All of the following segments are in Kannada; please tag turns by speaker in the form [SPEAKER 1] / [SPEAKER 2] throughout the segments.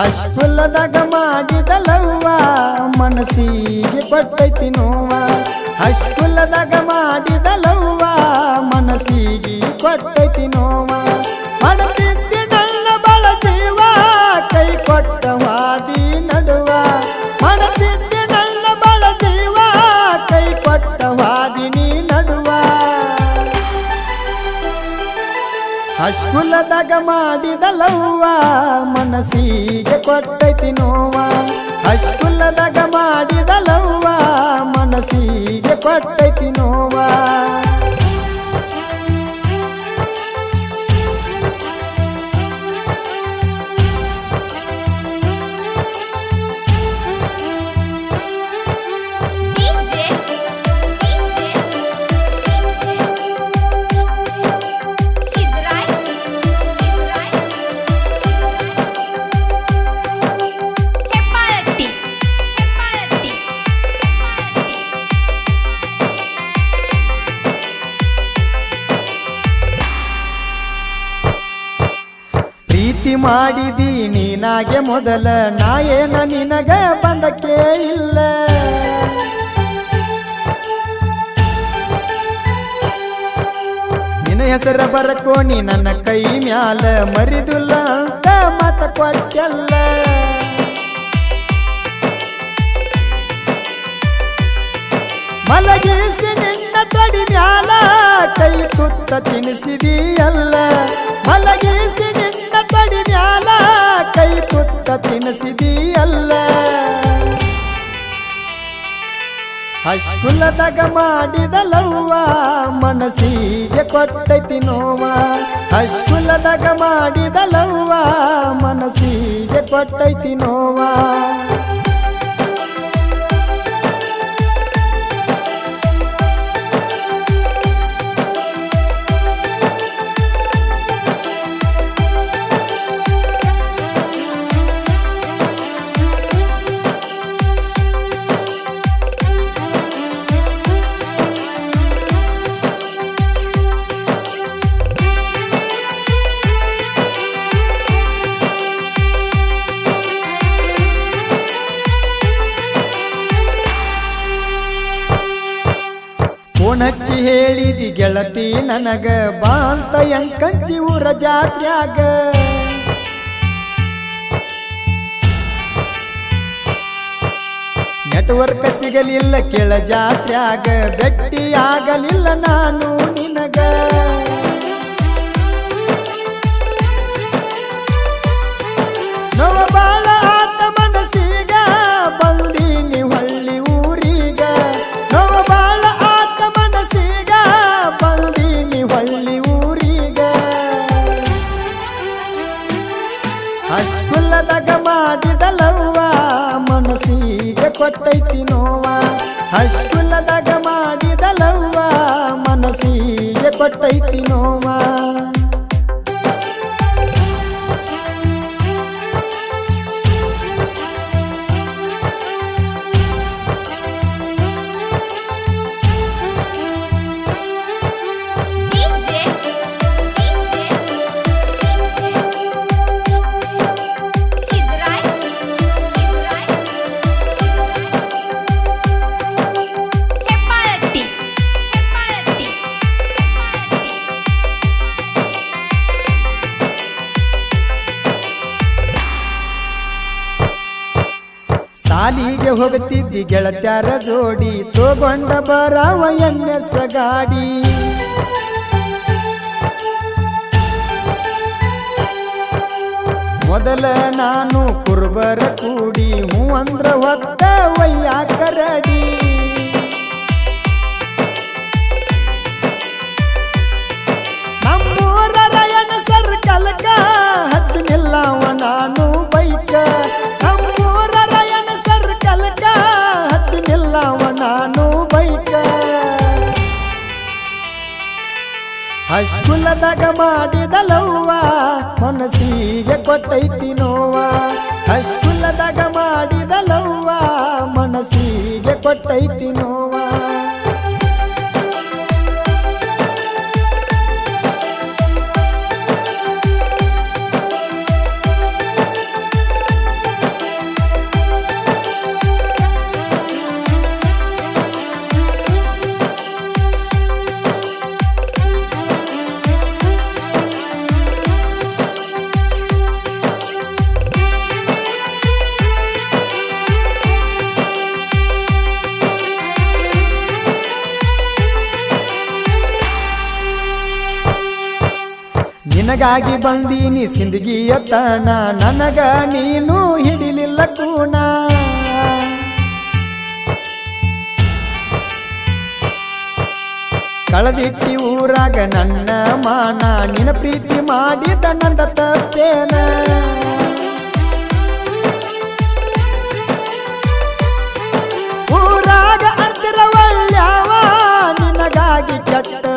[SPEAKER 1] ಹಸ್ಕುಲದಾಗ ಮಾಡಿದ ಲವ್ವ ಮನಸ್ಸಿಗೆ ಪಟ್ಟೈತಿ ನೋವ. ಹಸ್ಕುಲದಾಗ ಮಾಡಿದ ಲವ್ವ ಮನಸ್ಸಿಗೆ ಕೊಟ್ಟೈತಿ ಹಸ್ಕುಲದಾಗ ಮಾಡಿದ ಲವ್ವ ಮನಸ್ಸಿಗೆ ಕೊಟ್ಟೈತಿ ನೋವ. ಅಶ್ಕುಲದಾಗ ಮಾಡಿದ ಲವ್ವ ಮನಸ್ಸಿಗೆ ಕೊಟ್ಟೈತಿ ನೋವ. ಮಾಡಿದಿ ನೀನಾಗೆ ಮೊದಲ ನಾಯೇನ ನಿನಗ ಬಂದ ಕೇಳಿಲ್ಲ ನಿನ್ನ ಹೆಸರ ಬರಕೋಣಿ ನನ್ನ ಕೈ ಮ್ಯಾಲ ಮರಿದುಲ್ಲ ಅಂತ ಮತ ಕೊಟ್ಟಲ್ಲ. ಮಲಗಿಸಿ ನಿನ್ನ ತಡಿ ಮ್ಯಾಲ ಕೈ ತುತ್ತ ತಿನಿಸಿದೀಯಲ್ಲ. ಮಲಗಿಸಿ ಹಸ್ಕುಲದಾಗ ಮಾಡಿದ ಲವ್ವ ಮನಸ್ಸಿಗೆ ಕೊಟ್ಟೈತಿ ನೋವ ಹಸ್ಕುಲದಾಗ ಮಾಡಿದ ಲವ್ವ ಮನಸ್ಸಿಗೆ ಕೊಟ್ಟೈತಿ ನೋವ ಗೆಳತಿ ನನಗ ಬಾಂತ ಎಂಕಂಚಿ ಊರ ಜಾತ್ರ್ಯಾಗ. ನೆಟ್ವರ್ಕ್ ಸಿಗಲಿಲ್ಲ ಕೆಳ ಜಾತ್ರ್ಯಾಗ ಭೆಟ್ಟಿ ಆಗಲಿಲ್ಲ ನಾನು ನಿನಗ. ಕೊಟ್ಟೈತಿ ನೋವ ಹಸ್ಕುಲ್ಲದಾಗ ಮಾಡಿದ ಲವ್ವ ಮನಸ್ಸಿಗೆ ಕೊಟ್ಟೈತಿ ನೋವ ಸಾಲಿಗೆ ಹೋಗುತ್ತಿದ್ದಿ ಗೆಳತ್ಯಾರ ಜೋಡಿ. ತೋಗೊಂಡ ಬರಾವ ಎನ್ನೆಸ ಗಾಡಿ. ಮೊದಲ ನಾನು ಕುರುಬರ ಕೂಡಿ ಹೂ ಅಂದ್ರ ಹೊತ್ತ ವಯ್ಯಾಕರಡಿ. ಹಸ್ಕುಲದಾಗ ಮಾಡಿದ ಲವ್ವ ಮನಸ್ಸಿಗೆ ಕೊಟ್ಟೈತಿ ನೋವ. ಹಸ್ಕುಲದಾಗ ಮಾಡಿದ ಲವ್ವ ಮನಸ್ಸಿಗೆ ಕೊಟ್ಟೈತಿ ನೋವ. ನಿನಗಾಗಿ ಬಂದೀನಿ ಸಿಂದಗಿಯ ತಾಣ. ನನಗ ನೀನು ಹಿಡಿಲಿಲ್ಲ ಕೂಣ. ಕಳೆದಿಟ್ಟಿ ಊರಾಗ ನನ್ನ ಮಾನ. ನಿನ ಪ್ರೀತಿ ಮಾಡಿದ ನಂದ ತಪ್ಪೇನ. ಊರಾಗ ಒಳ್ಳ್ಯಾವ ನಿನಗಾಗಿ ಕೆಟ್ಟ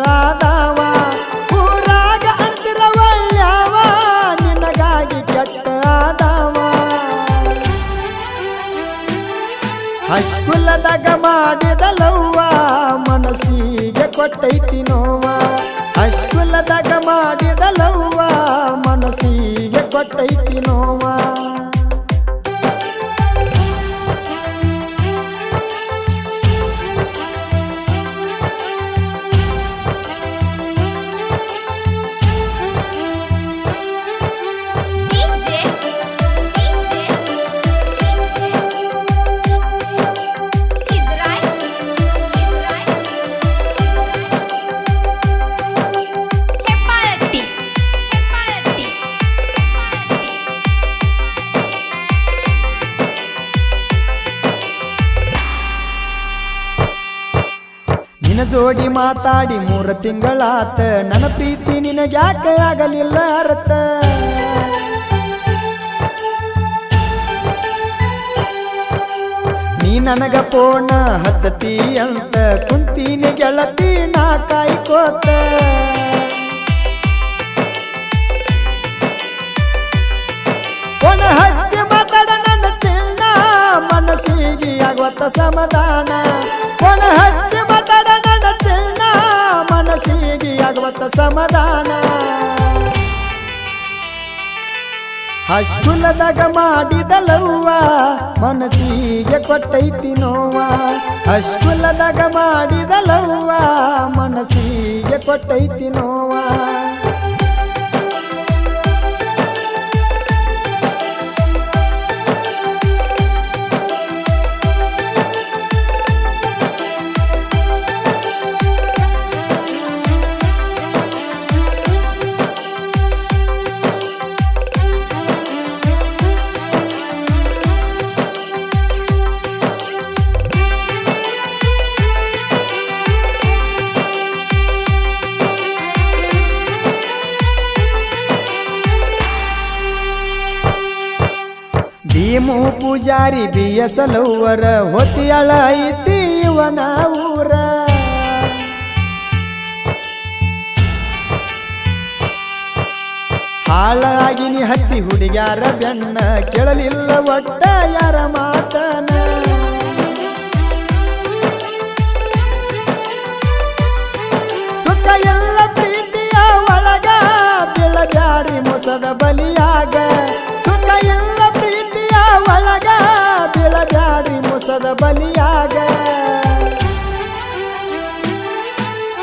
[SPEAKER 1] ಮನಸ್ಸಿಗೆ ಕೊಟ್ಟೈತಿ ನೋವ ಹಸ್ಕುಲದಾಗ ಮಾಡಿದ ಲವ್ವ ಮನಸ್ಸಿಗೆ ಕೊಟ್ಟೈತಿ ನೋವ ನಿನ ಜೋಡಿ ಮಾತಾಡಿ ಮೂರ ತಿಂಗಳಾತ. ನನ್ನ ಪ್ರೀತಿ ನಿನಗ್ಯಾಕೆ ಆಗಲಿಲ್ಲ ಅರ್ಥ ನೀ ನನಗ ಪೋಣ ಹಚ್ಚತಿ ಅಂತ. ಕುಂತೀನಿ ಗೆಳತಿ ನಾ ಕಾಯ್ಕೋತ. ಹಸ್ಕುಲದಾಗ ಮಾಡಿದ ಲವ್ವ ಮನಸ್ಸಿಗೆ ಕೊಟ್ಟೈತಿ ನೋವ ಹಸ್ಕುಲದಾಗ ಮಾಡಿದ ಲವ್ವ ಮನಸ್ಸಿಗೆ ಕೊಟ್ಟೈತಿ ನೋವ ಭೀಮು ಪೂಜಾರಿ ಬಿಯಸಲವ್ವರ ಹೊತ್ತಿಯಳ ಇವನ ಊರ ಹಾಳಾಗಿನಿ ಹತ್ತಿ ಹುಡುಗ್ಯಾರ ಬೆಣ್ಣ ಕೇಳಲಿಲ್ಲ ಒಟ್ಟ ಯಾರ ಬಲಿಯಾಗ.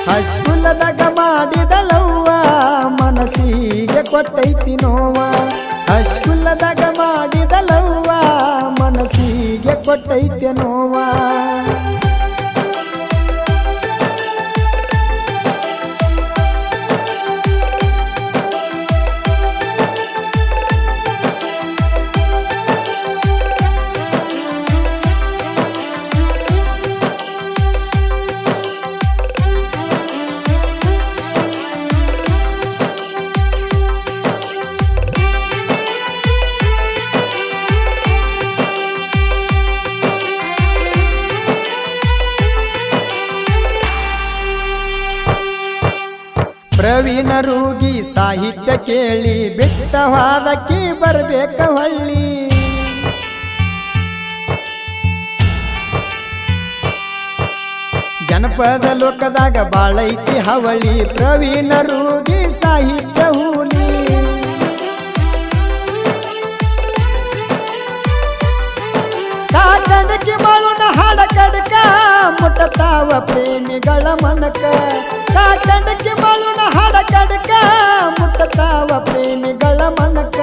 [SPEAKER 1] ಹಸ್ಕುಲದಾಗ ಮಾಡಿದ ಲವ್ವ ಮನಸ್ಸಿಗೆ ಕೊಟ್ಟೈತಿ ನೋವ. ಹಸ್ಕುಲದಾಗ ಮಾಡಿದ ಲವ್ವ ಮನಸ್ಸಿಗೆ ಕೊಟ್ಟೈತೆ ನೋವ. ಪ್ರವೀಣ ರೂಗಿ ಸಾಹಿತ್ಯ ಕೇಳಿ ಬಿಟ್ಟವಾದಕ್ಕೆ ಬರಬೇಕ ಹೊಳ್ಳಿ. ಜನಪದ ಲೋಕದಾಗ ಬಾಳೈತಿ ಹವಳಿ, ಪ್ರವೀಣ ರೂಗಿ ಸಾಹಿತ್ಯ ಹೂಲಿ. ಕಾಕಡಕ್ಕೆ ಬಾಳುನ ಹಾಡ ಕಡಕ, ಮುಟ್ಟತಾವ ಪ್ರೇಮಿಗಳ ಮನಕ. ಕಾಕಡಕ್ಕೆ ಬಾಳುನ ಹಾಡ ಕಡಕ ಮುಟ್ಟತಾವ ಪ್ರೇಮಿಗಳ ಮನಕ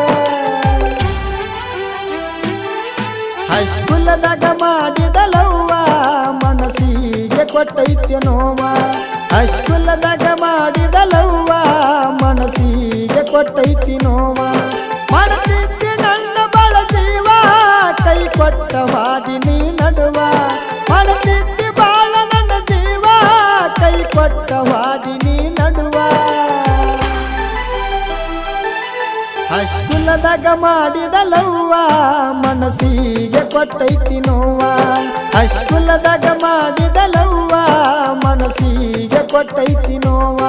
[SPEAKER 1] ಹಸ್ಕುಲದಾಗ ಮಾಡಿದ ಲವ್ವ, ಮನಸ್ಸಿಗೆ ಕೊಟ್ಟೈತ್ಯ ನೋವ. ಹಸ್ಕುಲದಾಗ ಮಾಡಿದ ಲವ್ವ, ಮನಸ್ಸಿಗೆ ಕೊಟ್ಟೈತಿ ನೋವ. ಮಾಡ್ತಿದ್ದಿ ನನ್ನ ಬಾಳ ಜೀವ ಕೈ ಕೊಟ್ಟ ನೀ ನಡುವ. ಕೈ ಕೊಟ್ಟ ವಾದಿನಿ ನಡುವ ಅಶ್ಕುಲದಾಗ ಮಾಡಿದ ಲವ್ವ, ಮನಸ್ಸಿಗೆ ಕೊಟ್ಟೈತಿ ನೋವ. ಅಶ್ಕುಲದಾಗ ಮಾಡಿದ ಲವ್ವ, ಮನಸ್ಸಿಗೆ ಕೊಟ್ಟೈತಿ ನೋವ.